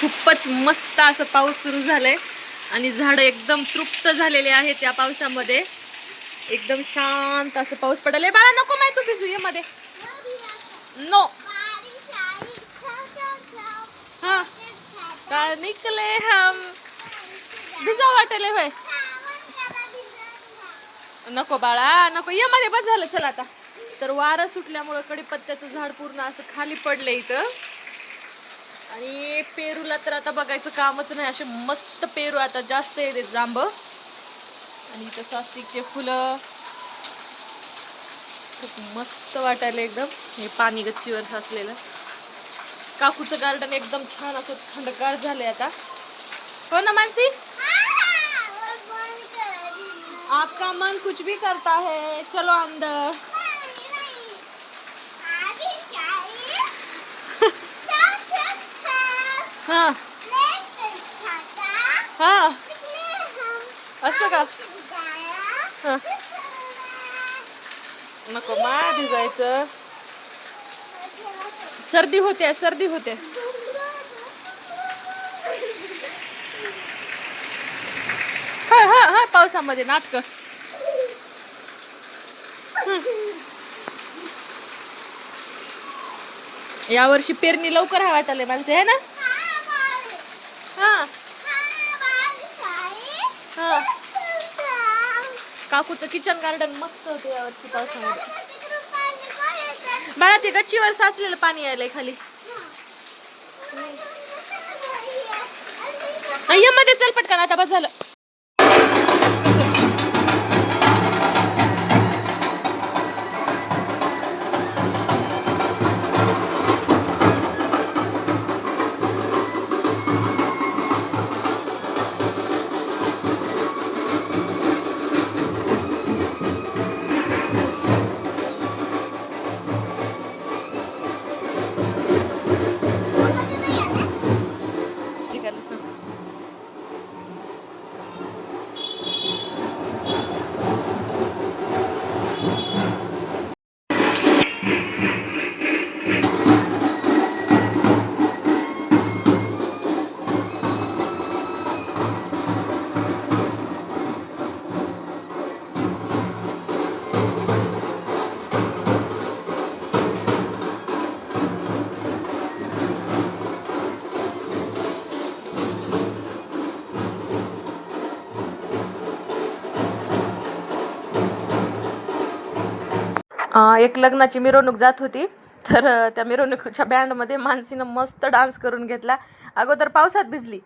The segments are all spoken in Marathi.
खूपच मस्त असं पाऊस सुरू झालाय. आणि झाडं एकदम तृप्त झालेले आहेत त्या पावसामध्ये. एकदम शांत असं पाऊस पडले बाळा नको माहिती तू भिजू ये मध्ये. नो. हा. का निकले हम. भिजा वाटले होय नको बाळा नको. ये मध्ये बस झालं. चल आता. तर वारं सुटल्यामुळं कडीपत्त्याचं झाड पूर्ण असं खाली पडलं इथं. आणि पेरूला तर आता बघायचं कामच नाही. असे मस्त पेरू आता जास्त येते जांब. आणि इथं स्वास्तिकचे फुलं. खूप मस्त वाटायला एकदम. हे पाणी गच्चीवर साचलेलं. काकूचं गार्डन एकदम छान असं थंडगार झालंय आता. हो ना मानसी? आपका मन कुछ भी करता है. चलो अंदर. हा. हा. असं का? हा. नको मा भिजायचं. सर्दी होते सर्दी होते. हा हा हा पावसामध्ये नाटक. या वर्षी पेरणी लवकर हा वाटायला माणसं आहे ना? हा. हा. काकूचं किचन गार्डन मस्त होते या वर्षी पावसामध्ये बाळा ते गच्चीवर साचलेलं पाणी यायलंय खाली. ये मध्ये चल पटकन आता बस झालं. एक लग्नाची मिरवणूक जात होती. तर त्या मिरवणुकीच्या बँडमध्ये मानसीनं मस्त डान्स करून घेतला. अगोदर पावसात भिजली.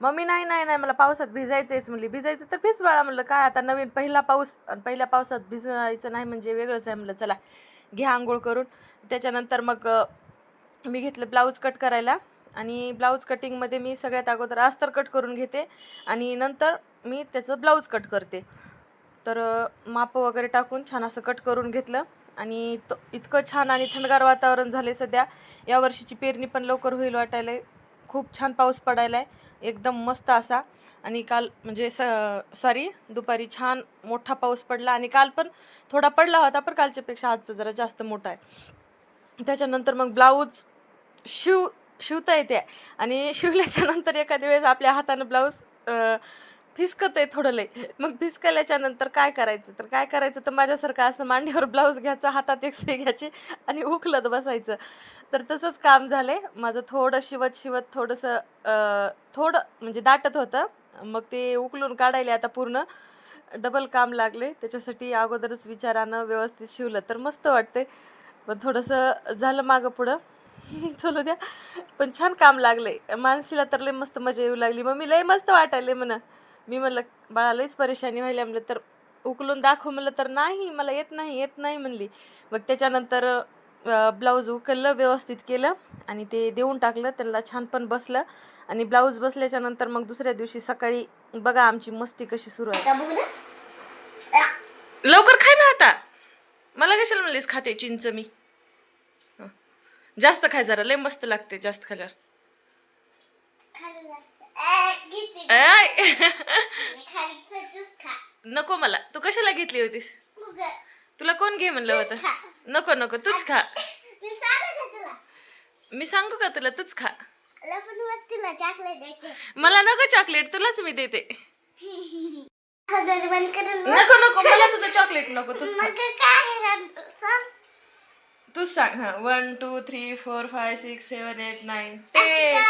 मम्मी नाही नाही नाही मला पावसात भिजायचंच म्हणली. भिजायचं तर भिज बाळा. म्हणलं काय आता नवीन पहिला पाऊस आणि पहिल्या पावसात भिजायचं नाही म्हणजे वेगळंच आहे. म्हणलं चला घ्या आंघोळ करून. त्याच्यानंतर मग मी घेतलं ब्लाऊज कट करायला. आणि ब्लाऊज कटिंगमध्ये मी सगळ्यात अगोदर अस्तर कट करून घेते. आणि नंतर मी त्याचं ब्लाऊज कट करते. तर माप मापं वगैरे टाकून छान असं कट करून घेतलं. आणि तो इतकं छान आणि थंडगार वातावरण झाले सध्या. या वर्षीची पेरणी पण लवकर होईल वाटायला. खूप छान पाऊस पडायला आहे एकदम मस्त असा. आणि काल म्हणजे स सॉरी दुपारी छान मोठा पाऊस पडला. आणि काल पण थोडा पडला होता पण कालच्यापेक्षा आजचा जरा जास्त मोठा आहे. त्याच्यानंतर मग ब्लाऊज शिव शिवता येते. आणि शिवल्याच्या नंतर एखाद्या वेळेस आपल्या हातानं ब्लाऊज फिसकत आहे थोडं लय मग फिसकल्याच्या नंतर काय करायचं? तर काय करायचं? तर माझ्यासारखं असं मांडीवर ब्लाऊज घ्यायचा हातात एक सुई घ्यायची आणि उकलत बसायचं. तर तसंच काम झालं आहे माझं थोडं शिवत शिवत थोडंसं थोडं म्हणजे दाटत होतं. मग ते उकलून काढायला आता पूर्ण. डबल काम लागले. त्याच्यासाठी अगोदरच विचारानं व्यवस्थित शिवलं. तर मस्त वाटते पण थोडंसं झालं मागं पुढं. चलो द्या. पण छान काम लागले मानसीला तर लय मस्त मजा येऊ लागली. मग मी लय मस्त वाटायले म्हणा. मी म्हणलं बाळा लईच परेशानी व्हायला म्हणलं तर उकलून दाखव. म्हणलं तर नाही मला येत नाही येत नाही म्हणली. मग त्याच्यानंतर ब्लाऊज उकललं व्यवस्थित केलं आणि ते देऊन टाकलं त्यांना छान पण बसलं आणि ब्लाऊज बसल्याच्या नंतर मग दुसऱ्या दिवशी सकाळी बघा आमची मस्ती कशी सुरू आहे. लवकर खाय ना आता. मला कशाला म्हणलीस खाते चिंच मी. जास्त खाय जरा लय मस्त लागते जास्त खाल्यावर. नको मला. तू कशाला घेतली होतीस? तुला कोण घे म्हणलं होतं? नको नको. तूच खा. मी सांगू का तुला? तूच खा. मला नको चॉकलेट तुलाच मी देते. नको नको. मला तुझं चॉकलेट नको. तूच सांग. तूच सांग. हा one two three four five six seven eight nine ten.